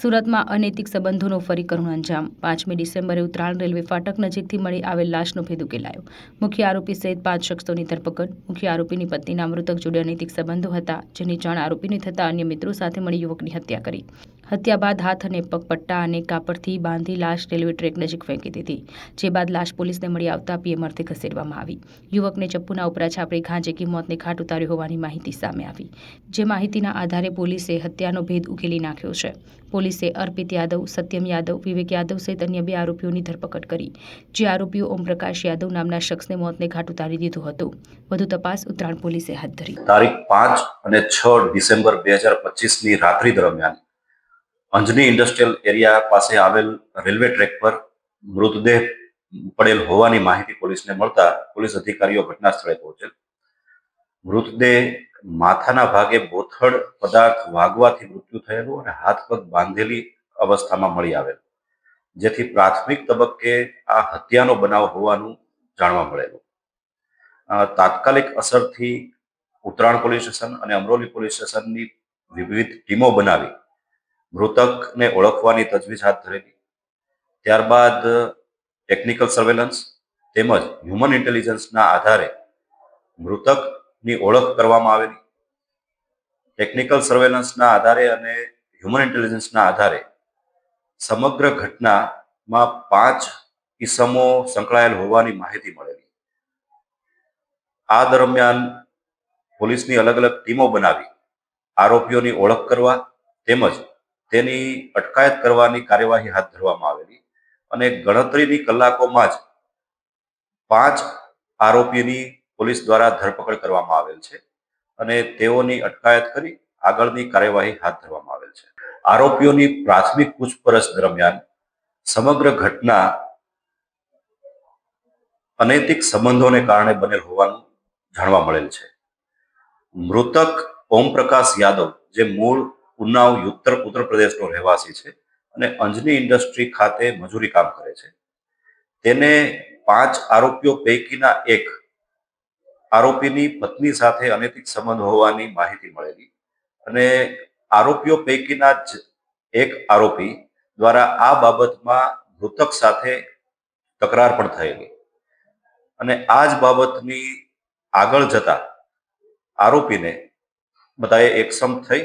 સુરતમાં અનૈતિક સંબંધોનો ફરી કરુણ અંજામ. પાંચમી ડિસેમ્બરે ઉત્તરાયણ રેલવે ફાટક નજીકથી મળી આવેલ લાશનો ભેદ ઉકેલાયો. મુખ્ય આરોપી સહિત પાંચ શખ્સોની ધરપકડ. મુખ્ય આરોપીની પત્નીના મૃતક જોડે અનૈતિક સંબંધો હતા, જેની જાણ આરોપીને થતાં અન્ય મિત્રો સાથે મળી યુવકની હત્યા કરી. હત્યા બાદ હાથ અને પગપટ્ટા અને કાપડથી બાંધી લાશ રેલવે ટ્રેક નજીક ફેંકી દીધી, જે બાદ લાશ પોલીસને મળી આવતા પીએમ અર્થે ખસેડવામાં આવી. યુવકને ચપ્પુના ઉપરા છાપરી ઘા ઝીકી મોતને ઘાટ ઉતાર્યો હોવાની માહિતી સામે આવી. જે માહિતીના આધારે પોલીસે હત્યાનો ભેદ ઉકેલી નાખ્યો છે. પોલીસે અર્પિત યાદવ, સત્યમ યાદવ, વિવેક યાદવ સહિત અન્ય બે આરોપીઓની ધરપકડ કરી. જે આરોપીઓ ઓમપ્રકાશ યાદવ નામના શખ્સને મોતને ઘાટ ઉતારી દીધું હતું. વધુ તપાસ ઉત્તરાયણ પોલીસે હાથ ધરી. તારીખ પાંચ અને છ ડિસેમ્બર બે હજાર પચીસની રાત્રિ દરમિયાન અંજની ઇન્ડસ્ટ્રીયલ એરિયા પાસે આવેલ રેલવે ટ્રેક પર મૃતદેહ પડેલ હોવાની માહિતી પોલીસને મળતા પોલીસ અધિકારીઓ ઘટના સ્થળે પહોંચેલ. મૃતદેહ માથાના ભાગે બોથડ પદાર્થ વાગવાથી મૃત્યુ થયેલું અને હાથ પગ બાંધેલી અવસ્થામાં મળી આવેલ. જેથી પ્રાથમિક તબક્કે આ હત્યાનો બનાવ હોવાનું જાણવા મળેલું. તાત્કાલિક અસરથી ઉત્તરાયણ પોલીસ સ્ટેશન અને અમરોલી પોલીસ સ્ટેશનની વિવિધ ટીમો બનાવી મૃતકને ઓળખવાની તજવીજ હાથ ધરેલી. ત્યારબાદ ટેકનિકલ સર્વેલન્સ તેમજ હ્યુમન ઇન્ટેલિજન્સના આધારે મૃતકની ઓળખ કરવામાં આવેલી. ટેકનિકલ સર્વેલન્સના આધારે અને હ્યુમન ઇન્ટેલિજન્સના આધારે સમગ્ર ઘટનામાં પાંચ ઇસમો સંકળાયેલ હોવાની માહિતી મળેલી. આ દરમિયાન પોલીસની અલગ અલગ ટીમો બનાવી આરોપીઓની ઓળખ કરવા તેમજ તેની અટકાયત કરવાની કાર્યવાહી હાથ ધરવામાં આવેલી અને ગણતરીની કલાકોમાં જ પાંચ આરોપીની પોલીસ દ્વારા ધરપકડ કરવામાં આવેલ છે અને તેઓની અટકાયત કરી આગળની કાર્યવાહી હાથ ધરવામાં આવેલ છે. આરોપીઓની પ્રાથમિક પૂછપરછ દરમિયાન સમગ્ર ઘટના અનૈતિક સંબંધોને કારણે બનેલ હોવાનું જાણવા મળેલ છે. મૃતક ઓમપ્રકાશ યાદવ, જે મૂળ ઉન્નાવ ઉત્તર ઉત્તર પ્રદેશનો રહેવાસી છે અને અંજની ઇન્ડસ્ટ્રી ખાતે મજૂરી કામ કરે છે. તેને પાંચ આરોપીઓ પૈકીના એક આરોપીની પત્ની સાથે અનૈતિક સંબંધ હોવાની માહિતી મળેલી અને આરોપીઓ પૈકીના જ એક આરોપી દ્વારા આ બાબતમાં મૃતક સાથે તકરાર પણ થયેલી અને આ જ બાબતની આગળ જતા આરોપીને બધાએ એકસમ થઈ